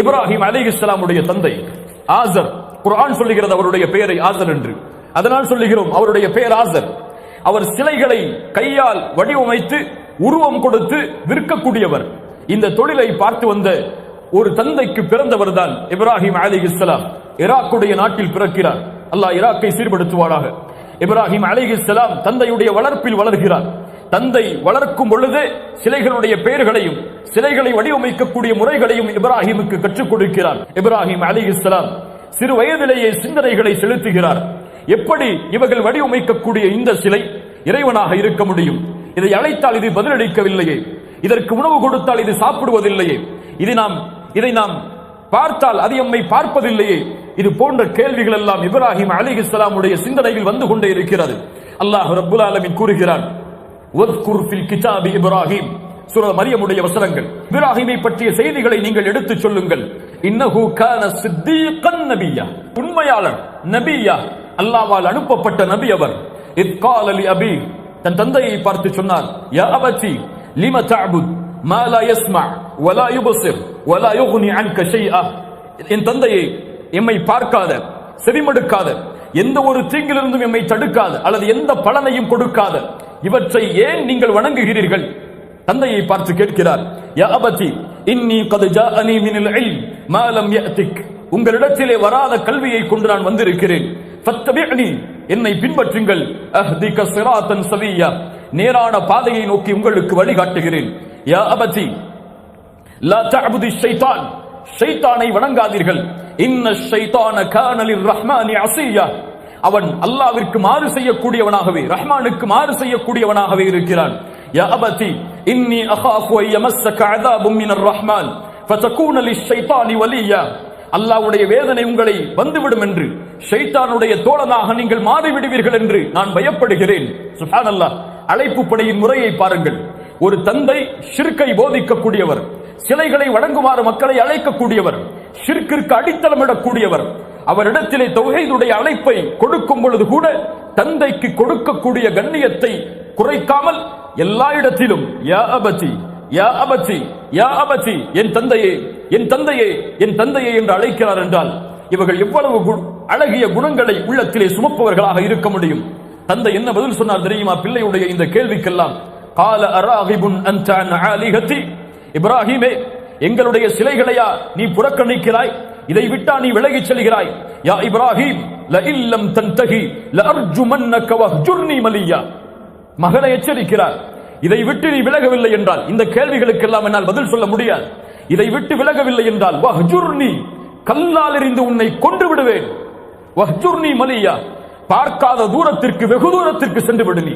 இப்ராஹிம் அலி இஸ்லாமுடைய தந்தை ஆசர். குரான் சொல்லுகிறது அவருடைய பெயரை ஆசர் என்று. அதனால் சொல்லுகிறோம் அவருடைய பெயர் ஆசர். அவர் சிலைகளை கையால் வடிவமைத்து உருவம் கொடுத்து விற்கக்கூடியவர். இந்த தொழிலை பார்த்து வந்த ஒரு தந்தைக்கு பிறந்தவர் தான் இப்ராஹிம் அலி இஸ்லாம் ஈராக்குடைய நாட்டில் பிறக்கிறார். அல்லாஹ் ஈராக்கை சீர்படுத்துவாராக இப்ராஹிம் அலி இஸ்லாம் தந்தையுடைய வளர்ப்பில் வளர்கிறார். தந்தை வளர்க்கும் பொழுது சிலைகளுடைய பெயர்களையும் சிலைகளை வடிவமைக்கக்கூடிய முறைகளையும் இப்ராஹிமுக்கு கற்றுக் கொடுக்கிறார். இப்ராஹிம் அலி இஸ்லாம் சிறு வயதிலேயே சிந்தனைகளை செலுத்துகிறார். எப்படி இவர்கள் வடிவமைக்கக்கூடிய இந்த சிலை இறைவனாக இருக்க முடியும்? இதை அழைத்தால் இது பதிலளிக்கவில்லையே. இதற்கு உணவு கொடுத்தால் இது சாப்பிடுவதில்லையே. இது நாம் இதை நாம் பார்த்தால் அது எம்மை பார்ப்பதில்லையே. இது போன்ற கேள்விகள் எல்லாம் இப்ராஹிம் அலி இஸ்லாமுடைய சிந்தனையில் வந்து கொண்டே இருக்கிறது. அல்லாஹ் ரபுல் ஆலமின் கூறுகிறான் இப்ராஹிம் சூரா மரியமுடைய வசனங்கள். இப்ராஹிமை பற்றிய செய்திகளை நீங்கள் எடுத்துச் சொல்லுங்கள். இன்னஹு கான சித்தீகன் நபியா உண்மையாளர் நபியா. அல்லாஹ்வால் அனுப்பப்பட்ட நபி அவர். இத் கால அபி தன் தந்தையை பார்த்து சொன்னார் யா அபதி லிம தஅபுத்? மா லா யஸ்மா வலா யுபஸிர் வலா யுக்னி அன்க ஷைஆ என் தந்தையை எம்மை பார்க்காத செவிமடுக்காத எந்த ஒரு தீங்கிலிருந்தும் எம்மை தடுக்காது அல்லது எந்த பலனையும் கொடுக்காது. இவற்றை ஏன் நீங்கள் வணங்குகிறீர்கள்? தந்தையை பார்த்து கேட்கிறார் யா அபதி இன்னி கது ஜாஅனி மினல் இல்ம் மா லம் யஅதிக். உங்களிடத்திலே வராத கல்வியை கொண்டு நான் வந்திருக்கிறேன். ஃபத்தபிஅனி என்னை பின்பற்றுங்கள். அஹ்திக சிராத்தன் சவியா நேரான பாதையை நோக்கி உங்களுக்கு வழிகாட்டுகிறேன். யா அபதி லா தஅபுதி ஷைத்தான். ஷைத்தானை வணங்காதீர்கள். இன்ன ஷைத்தான கான ரஹ்மானி அஸியா அவன் அல்லாவிற்கு மாறு செய்யக்கூடியவனாகவே ரஹ்மானுக்கு மாறு செய்யக்கூடியவனாகவே இருக்கிறான். யா அபதி இன்னி அஹாஃபு ஐ யமஸ்ஸக அஸாபும் மினர் ரஹ்மான். ஃபதகூன லிஷைத்தானி வலியா. அல்லாஹ்வுடைய வேதனை உங்களை வந்துவிடும் என்று ஷைத்தானுடைய தோழனாக நீங்கள் மாறிவிடுவீர்கள் என்று நான் பயப்படுகிறேன். சுப்ஹானல்லாஹ் அழைப்பு படையின் முறையை பாருங்கள். ஒரு தந்தை ஷிர்கை போதிக்கக்கூடியவர் சிலைகளை வணங்குமாறு மக்களை அழைக்கக்கூடியவர் ஷிர்கிற்கு அடித்தளமிடக்கூடியவர் அவரிடத்திலே தொகைதுடைய அழைப்பை கொடுக்கும் பொழுது கூட தந்தைக்கு கொடுக்கக்கூடிய கண்ணியத்தை குறைக்காமல் எல்லா இடத்திலும் யா அபதி யா அபதி யா அபதி என் தந்தையே என் தந்தையே என் தந்தையே என்று அழைக்கிறார் என்றால் இவர்கள் எவ்வளவு கு- அழகிய குணங்களை உள்ளத்திலே சுமப்பவர்களாக இருக்க முடியும்? தந்தை என்ன பதில் சொன்னார் தெரியுமா? பிள்ளையுடைய இந்த கேள்விக்கெல்லாம் கால அராகிபுன் அன்ட அன் இப்ராஹிமே எங்களுடைய சிலைகளையா நீ புறக்கணிக்கிறாய்? இதை விட்டா நீ விலகிச் செல்கிறாய். யா இப்ராஹிம் ல இல்லம் தன்தகி ல அர்ஜுமன்னக வஹ்ஜுர்னி மலியா. மகனை எச்சரிக்கிறார். இதை விட்டு நீ விலகவில்லை என்றால் இந்த கேள்விகளுக்கெல்லாம் என்னால் பதில் சொல்ல முடியாது. இதை விட்டு விலகவில்லை என்றால் வஹ்ஜுர்னி கல்லால் எறிந்து உன்னை கொன்று விடுவேன். வஹ்ஜுர்னி மலியா பார்க்காத தூரத்திற்கு வெகு தூரத்திற்கு சென்று விடு நீ.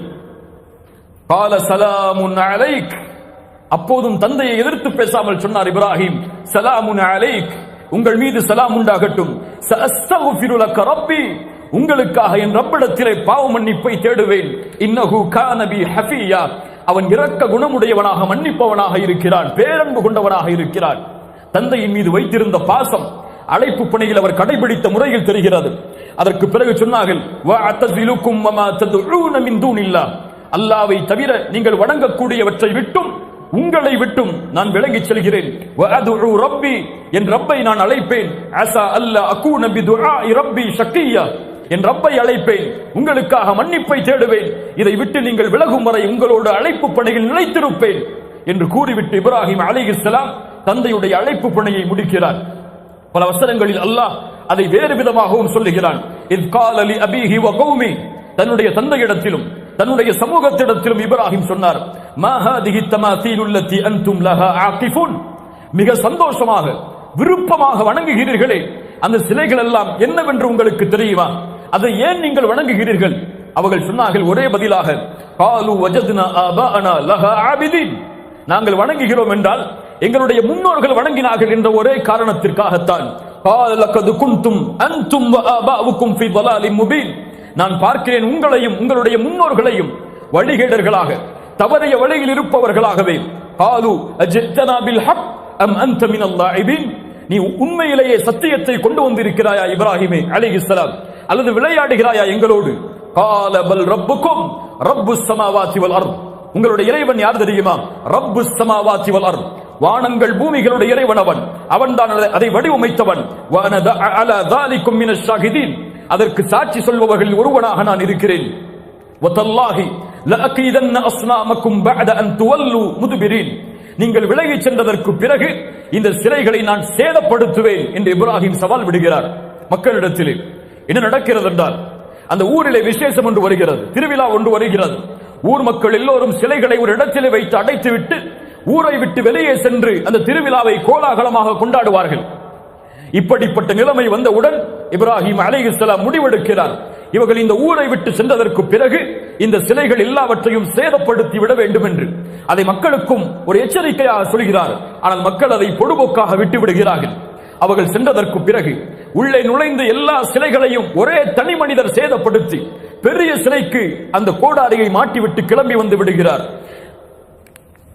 கால சலாமுன் அலைக். அப்போதும் தந்தையை எதிர்த்து பேசாமல் சொன்னார் இப்ராஹிம் சலாமுன் அலைக் உங்கள் மீது சலாம் உண்டாகட்டும். ரப்பி உங்களுக்காக என் ரப்பிடத்திலே பாவ மன்னிப்பை தேடுவேன். இன்னஹு கானபி ஹஃபியா. அவன் இரக்க குணமுடையவனாக மன்னிப்பவனாக இருக்கிறான் பேரன்பு கொண்டவனாக இருக்கிறான். தந்தையின் மீது வைத்திருந்த பாசம் அழைப்பு பணியில் அவர் கடைபிடித்த முறையில் தெரிகிறது. அதற்கு பிறகு சொன்னார்கள் அல்லாவை தவிர நீங்கள் வணங்கக்கூடியவற்றை விட்டும் உங்களை விட்டும் நான் விலகிச் செல்கிறேன். ரப்பி என் ரப்பை நான் அழைப்பேன். அஸா அல்லா அகூன பிதுஆஇ ரப்பி ஷக்கியா என் ரப்பை அழைப்பேன். உங்களுக்காக மன்னிப்பை தேடுவேன். இதை விட்டு நீங்கள் விலகும் வரை உங்களோட அழைப்பு பணியில் நிலைத்திருப்பேன் என்று கூறிவிட்டு இப்ராஹிம் அலிஹிஸ்லாம் தந்தையுடைய அழைப்பு பணியை முடிக்கிறார். பல வசனங்களில் அல்லாஹ் அதை வேறு விதமாகவும் சொல்லுகிறான். தன்னுடைய தந்தையிடத்திலும் தன்னுடைய சமூகத்திடத்திலும் இப்ராஹிம் சொன்னார் மா ஹாதிஹி தமாசீல் உள்ளதி அன்தும் லஹா ஆகிஃபுன் மிக சந்தோஷமாக விருப்பமாக வணங்குகிறீர்களே அந்த சிலைகள் எல்லாம் என்னவென்று உங்களுக்கு தெரியுமா அதை ஏன் நீங்கள் வணங்குகிறீர்கள் அவர்கள் சொன்னார்கள் ஒரே பதிலாக காலு வஜத்னா ஆபாஅனா லஹா ஆபிதீன் நாங்கள் வணங்குகிறோம் என்றால் எங்களுடைய முன்னோர்கள் வணங்கினார்கள் என்ற ஒரே காரணத்திற்காகத்தான் قال لقد كنتم انتم وآباؤكم في ضلال مبين நான் பார்க்கிறேன் உங்களையும் உங்களுடைய முன்னோர்களையும் வழிகேடர்களாக தவறைய வழியில் இருப்பவர்களாகவே. பாலு அஜித்தனா பில் ஹக் அம் அந்த மின் அல்லாஹிபின் நீ உண்மையிலேயே சத்தியத்தை கொண்டு வந்திருக்கிறாயா இப்ராஹிமே அலிஹிஸ்லாம் அல்லது விளையாடுகிறாயா எங்களோடு? கால பல் ரப்புக்கும் ரப்பு சமாவாத்தி வல் உங்களுடைய இறைவன் யார் தெரியுமா? ரப்பு சமாவாத்தி வல் வானங்கள் பூமிகளுடைய இறைவன் அவன். அவன் தான் அதை வடிவமைத்தவன். அதற்கு சாட்சி சொல்பவர்களில் ஒருவனாக நான் இருக்கிறேன். ஒத்தல்லாகி லஅக்கீதன்ன அஸ்னாமக்கும் பஅத அன் துவல்லு முதுபிரீன். நீங்கள் விலகி சென்றதற்கு பிறகு இந்த சிலைகளை நான் சேதப்படுத்துவேன் என்று இப்ராஹிம் சவால் விடுகிறார் மக்களிடத்திலே. என்ன நடக்கிறது என்றால் அந்த ஊரிலே விசேஷம் ஒன்று வருகிறது திருவிழா ஒன்று வருகிறது. ஊர் மக்கள் எல்லோரும் சிலைகளை ஒரு இடத்திலே வைத்து அடைத்துவிட்டு ஊரை விட்டு வெளியே சென்று அந்த திருவிழாவை கோலாகலமாக கொண்டாடுவார்கள். இப்படிப்பட்ட நிலைமை வந்தவுடன் இப்ராஹிம் அலைஹிஸ்ஸலாம் முடிவெடுக்கிறார். இவர்கள் இந்த ஊரை விட்டு சென்றதற்கு பிறகு இந்த சிலைகள் எல்லாவற்றையும் சேதப்படுத்தி விட வேண்டும் என்று அதை மக்களுக்கும் ஒரு எச்சரிக்கையாக சொல்கிறார். ஆனால் மக்கள் அதை பொடுபோக்காக விட்டு விடுகிறார்கள். அவர்கள் சென்றதற்கு பிறகு உள்ளே நுழைந்த எல்லா சிலைகளையும் ஒரே தனி மனிதர் சேதப்படுத்தி பெரிய சிலைக்கு அந்த கோடாரியை மாட்டிவிட்டு கிளம்பி வந்து விடுகிறார்.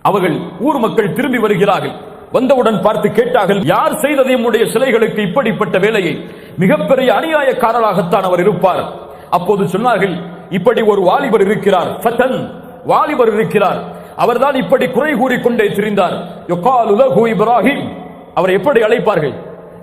அவர்கள் ஊர் மக்கள் திரும்பி வருகிறார்கள். வந்தவுடன் பார்த்து கேட்டார்கள் யார் செய்தது எம்முடைய சிலைகளுக்கு இப்படிப்பட்ட வேலையை? மிகப்பெரிய அநியாயக்காரராகத்தான் அவர் இருப்பார். அப்போது சொன்னார்கள் இப்படி ஒரு வாலிபர் இருக்கிறார். ஃபதன் வாலிபர் இருக்கிறார். அவர்தான் இப்படி குறை கூறிக்கொண்டே திரிந்தார். யுகாலு உலகு இப்ராஹிம். அவரை எப்படி அழைப்பார்கள்?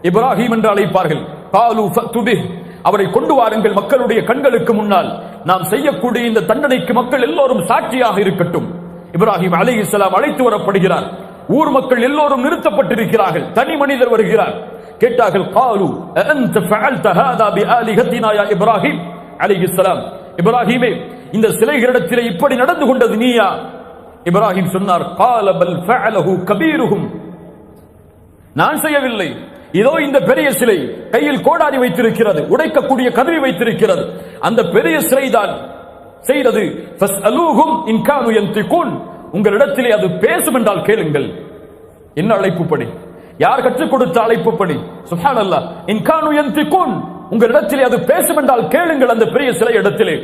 இப்ராஹிம் என்று அழைப்பார்கள். காலு ஃபத்துபிஹ். அவரை கொண்டு வாருங்கள் மக்களுடைய கண்களுக்கு முன்னால். நாம் செய்யக்கூடிய இந்த தண்டனைக்கு மக்கள் எல்லோரும் சாட்சியாக இருக்கட்டும். இப்ராஹிம் அலைஹிஸ்ஸலாம் அழைத்து வரப்படுகிறார். ஊர் மக்கள் எல்லோரும் நிறுத்தப்பட்டிருக்கிறார்கள். தனி மனிதர் வருகிறார். கேட்டார்கள் காலு அன்த ஃபஅல்த ஹாதா பிஆலிஹத்தினா யா இப்ராஹிம்? அலைஹிஸ்ஸலாம் இப்ராஹிமே இந்த சிலைகளிடத்திலே இப்படி நடந்து கொண்டது நீயா? இப்ராஹிம் சொன்னார் கால பல் ஃபஅலஹு கபீருஹும். நான் செய்யவில்லை. இதோ இந்த பெரிய சிலை கையில் கோடாரி வைத்திருக்கிறது உடைக்கக்கூடிய கதவி வைத்திருக்கிறது. அந்த பெரிய சிலைதான் செய்தது. ஃபஸ்அலூஹும் இன் கானு யன்திகூன். உங்களிடத்திலே அது பேசும் என்றால் கேளுங்கள். என்ன அழைப்பு பணி யார் கற்றுக் கொடுத்த அழைப்பு படி சுஹான் அல்லா இன்கானு எந்திகோன் உங்களிடத்திலே அது பேசும் என்றால் கேளுங்கள் அந்த பெரிய சிலை இடத்திலே.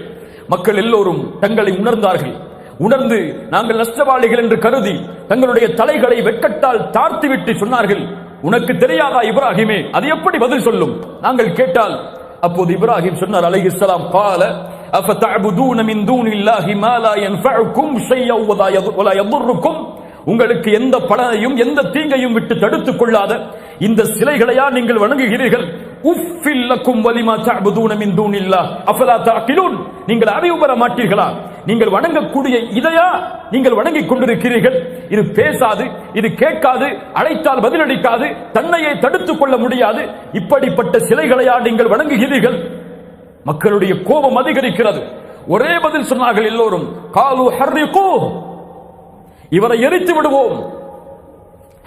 மக்கள் எல்லோரும் தங்களை உணர்ந்தார்கள். உணர்ந்து நாங்கள் நஷ்டவாளிகள் என்று கருதி தங்களுடைய தலைகளை வெட்கத்தால் தாழ்த்திவிட்டு சொன்னார்கள். உனக்கு தெரியாதா இப்ராஹிமே? அது எப்படி பதில் சொல்லும்? நாங்கள் கேட்டால் அப்போது இப்ராஹிம் சொன்னார் அலை இஸ்லாம் பால அஃபதஅபுதூன மின் தூனில்லாஹி மா லா யன்ஃபஉக்கும் ஷையன் வலா யதுர்ருக்கும். உங்களுக்கு எந்த பலனையும் எந்த தீங்கையும் விட்டு தடுத்துக் கொள்ளாத இந்த சிலைகளையா நீங்கள் வணங்குகிறீர்கள். உஃபில்லக்கும் வலிமா தஅபுதூன மின் தூனில்லாஹ். அஃபலா தஅகிலூன். நீங்கள் அறிவு பெற மாட்டீர்களா? நீங்கள் வணங்கக்கூடிய இதையா நீங்கள் வணங்கிக் கொண்டிருக்கிறீர்கள்? இது பேசாது இது கேட்காது அழைத்தால் பதிலளிக்காது தன்னையை தடுத்துக் கொள்ள முடியாது. இப்படிப்பட்ட சிலைகளையா நீங்கள் வணங்குகிறீர்கள்? மக்களுடைய கோபம் அதிகரிக்கிறது. ஒரே பதில் சொன்னார்கள் எல்லோரும் காலு ஹர்ரிகோ. இவரை எரித்து விடுவோம்.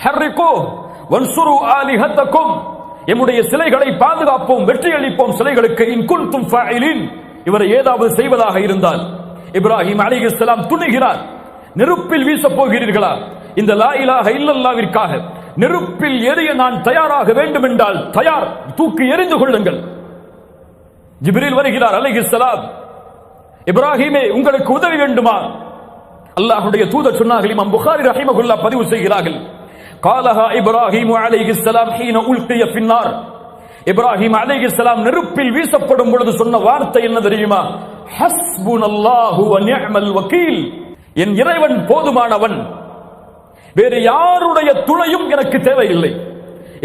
ஹர்ரிகோ வன்சுரு ஆலிஹத்தக்கும். எம்முடைய சிலைகளை பாதுகாப்போம் வெற்றி அளிப்போம். சிலைகளுக்கு இன் ஃபைலின் இவரை ஏதாவது செய்வதாக இருந்தால் இப்ராஹிம் இஸ்லாம் துணிகிறார். நெருப்பில் வீசப் போகிறீர்களா? இந்த லா இலாஹ இல்லல்லாவிற்காக நெருப்பில் எரிய நான் தயாராக வேண்டும் என்றால் தயார் தூக்கி எறிந்து கொள்ளுங்கள். ஜிப்ரில் வருகிறார் அலைஹிஸ்ஸலாம் இப்ராஹிமே உங்களுக்கு உதவி வேண்டுமா? அல்லாஹ்வுடைய தூதர் சொன்னார்கள் இமாம் புகாரி ரஹிமகுல்லா பதிவு செய்கிறார்கள். காலஹா இப்ராஹிம் அலைஹிஸ்ஸலாம் ஹீன உல்கிய ஃபின்னார். இப்ராஹிம் அலைஹிஸ்ஸலாம் நெருப்பில் வீசப்படும் பொழுது சொன்ன வார்த்தை என்ன தெரியுமா? ஹஸ்புனல்லாஹு வ நிஅமல் வக்கீல் என் இறைவன் போதுமானவன். வேறு யாருடைய துணையும் எனக்கு தேவையில்லை.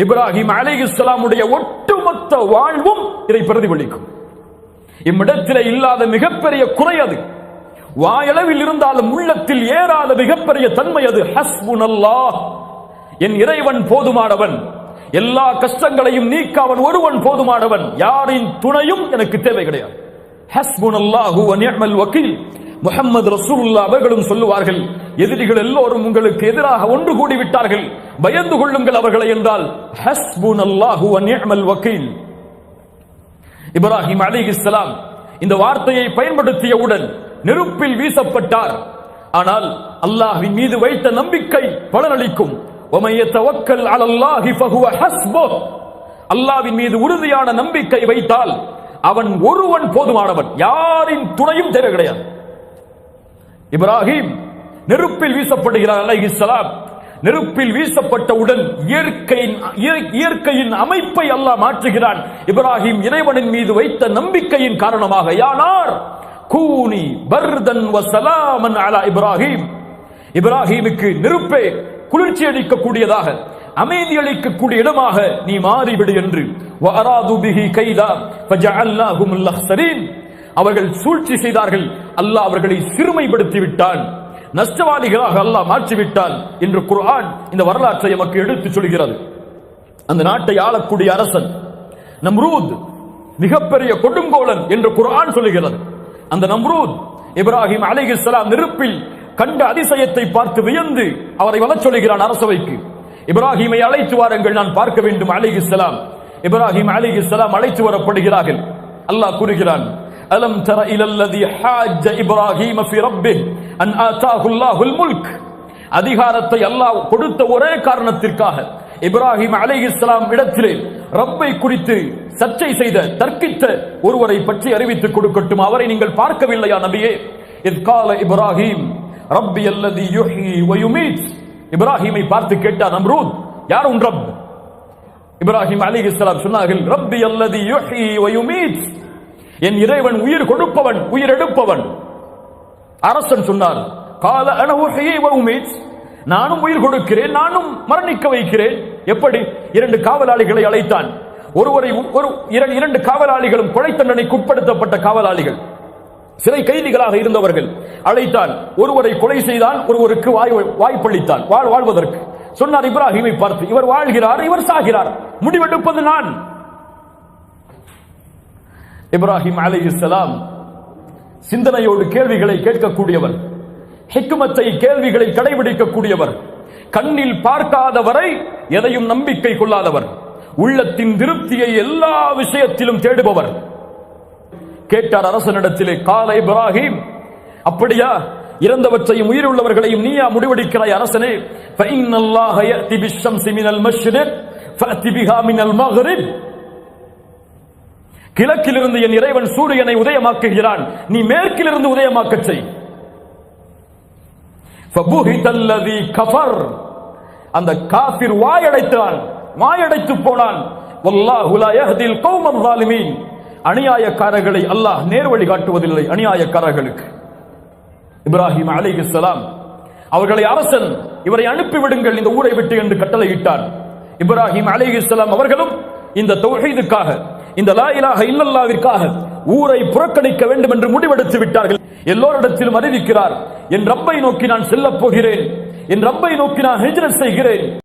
இப்ராஹிம் அலைஹிஸ்ஸலாமுடைய ஒட்டுமொத்த வாழ்வும் இதை பிரதிபலிக்கும். இம்மிடத்தில் இல்லாத மிகப்பெரிய குறை அது. வாயளவில் இருந்தாலும் உள்ளத்தில் ஏறாத மிகப்பெரிய தன்மை அது. ஹஸ்புனல்லா என் இறைவன் போதுமானவன். எல்லா கஷ்டங்களையும் நீக்க அவன் ஒருவன் போதுமானவன். யாரின் துணையும் எனக்கு தேவை கிடையாது. ஹஸ்புனல்லாஹு வ வக்கீல். முகமது ரசூல்லா அவர்களும் சொல்லுவார்கள் எதிரிகள் எல்லோரும் உங்களுக்கு எதிராக ஒன்று கூடி விட்டார்கள் பயந்து கொள்ளுங்கள் அவர்களை என்றால் ஹஸ்புனல்லாஹு வ வக்கீல். இப்ராஹிம் அலி இஸ்லாம் இந்த வார்த்தையை பயன்படுத்தியவுடன் நெருப்பில் வீசப்பட்டார். ஆனால் அல்லாஹின் மீது வைத்த நம்பிக்கை பலனளிக்கும். அல்லாவின் மீது உறுதியான நம்பிக்கை வைத்தால் அவன் ஒருவன் போதுமானவன். யாரின் துணையும் தேவை கிடையாது. இப்ராஹிம் நெருப்பில் வீசப்படுகிறார் அலை இஸ்லாம் நெருப்பில் வீசப்பட்டவுடன் இயற்கையின் இய- இயற்கையின் அமைப்பை அல்லாஹ் மாற்றுகிறான். இப்ராஹிம் இறைவனின் மீது வைத்த நம்பிக்கையின் காரணமாக யானார் கூனி பர்தன் வ அலா இப்ராஹிம். இப்ராஹிமுக்கு நெருப்பே குளிர்ச்சி அளிக்கக்கூடியதாக அமைதி அளிக்கக்கூடிய இடமாக நீ மாறிவிடு என்று. கைதா அவர்கள் சூழ்ச்சி செய்தார்கள் அல்லாஹ் அவர்களை சிறுமைப்படுத்தி விட்டான் நஷ்டவாளிகளாக அல்லாஹ் மாற்றி விட்டான் என்று குர்ஆன் இந்த வரலாற்றை நமக்கு எடுத்துச் சொல்கிறது. அந்த நாட்டை ஆளக்கூடிய அரசன் நம்ரூத் மிகப்பெரிய கொடுங்கோலன் என்று குர்ஆன் சொல்லுகிறது. அந்த நம்ரூத் இப்ராஹிம் அலிஹிஸ்லாம் நெருப்பில் கண்ட அதிசயத்தை பார்த்து வியந்து அவரை வரச் சொல்லுகிறான் அரசவைக்கு. இப்ராஹிமை அழைத்து வாருங்கள் நான் பார்க்க வேண்டும் அலிஹிஸ்லாம் இப்ராஹிம் அலிஹிஸ்லாம் அழைத்து வரப்படுகிறார்கள். அல்லாஹ் கூறுகிறான் அலம் தர الذي حاج إبراهيم في ربه أن آتاه الله முல்க் அதிகாரத்தை அல்லாஹ் கொடுத்த ஒரே காரணத்திற்காக இப்ராஹிம் அலைஹிஸ்ஸலாம் இடத்திலே ரப்பை குறித்து சர்ச்சை செய்த தர்க்கித்த ஒருவரை பற்றி அறிவித்துக் கொடுக்கட்டும். அவரை நீங்கள் பார்க்கவில்லையா நபியே? இத் கால இப்ராஹிம் ரப்பி அல்லது யுஹ்யி வ இப்ராஹிமை பார்த்து கேட்டார் நம்ரூத் யார் உன் ரப்? இப்ராஹிம் அலைஹிஸ்ஸலாம் சொன்னார்கள் ரப்பி அல்லது யுஹி வ என் இறைவன் உயிர் கொடுப்பவன் உயிர் எடுப்பவன். அரசன் சொன்னார் கால அன நானும் உயிர் கொடுக்கிறேன் நானும் மரணிக்க வைக்கிறேன். எப்படி? இரண்டு காவலாளிகளை அழைத்தான். ஒருவரை ஒரு இரண்டு இரண்டு காவலாளிகளும் கொலை தண்டனைக்கு உட்படுத்தப்பட்ட காவலாளிகள். சிறை கைதிகளாக இருந்தவர்கள் அழைத்தான். ஒருவரை கொலை செய்தான் ஒருவருக்கு வாய் வாய்ப்பளித்தான் வாழ் வாழ்வதற்கு. சொன்னார் இப்ராஹிமை பார்த்து இவர் வாழ்கிறார் இவர் சாகிறார். முடிவெடுப்பது நான். இப்ராஹிம் அலைஹிஸ்ஸலாம் சிந்தனையோடு கேள்விகளை கேட்கக்கூடியவர் ஹிக்குமத்தை கேள்விகளை கடைபிடிக்கக்கூடியவர் கண்ணில் பார்க்காதவரை எதையும் நம்பிக்கை கொள்ளாதவர் உள்ளத்தின் திருப்தியை எல்லா விஷயத்திலும் தேடுபவர் கேட்டார் அரசனிடத்திலே கால இப்ராஹிம் அப்படியா இறந்தவற்றையும் உயிருள்ளவர்களையும் நீயா முடிவெடுக்கிறாய் அரசனே فإن الله يأتي بالشمس من المشرق فأتي بها من المغرب கிழக்கிலிருந்து என் இறைவன் சூரியனை உதயமாக்குகிறான். நீ மேற்கிலிருந்து உதயமாக்க செய். கஃபர். அந்த காஃபிர் வாயடைத்தான். வாயடைத்து போனான். அநியாயக்காரர்களை அல்லாஹ் நேர்வழி காட்டுவதில்லை அநியாயக்காரர்களுக்கு. இப்ராஹிம் அலி அவர்களை அரசன் இவரை அனுப்பிவிடுங்கள் இந்த ஊரை விட்டு என்று கட்டளையிட்டார் இப்ராஹிம் அலி அவர்களும் இந்த தொகைதுக்காக இந்த லா இலாஹ இல்லல்லாவிற்காக ஊரை புறக்கணிக்க வேண்டும் என்று முடிவெடுத்து விட்டார்கள். எல்லோரிடத்திலும் அறிவிக்கிறார் என் ரப்பை நோக்கி நான் செல்லப் போகிறேன். என் ரப்பை நோக்கி நான் ஹிஜ்ரத் செய்கிறேன்.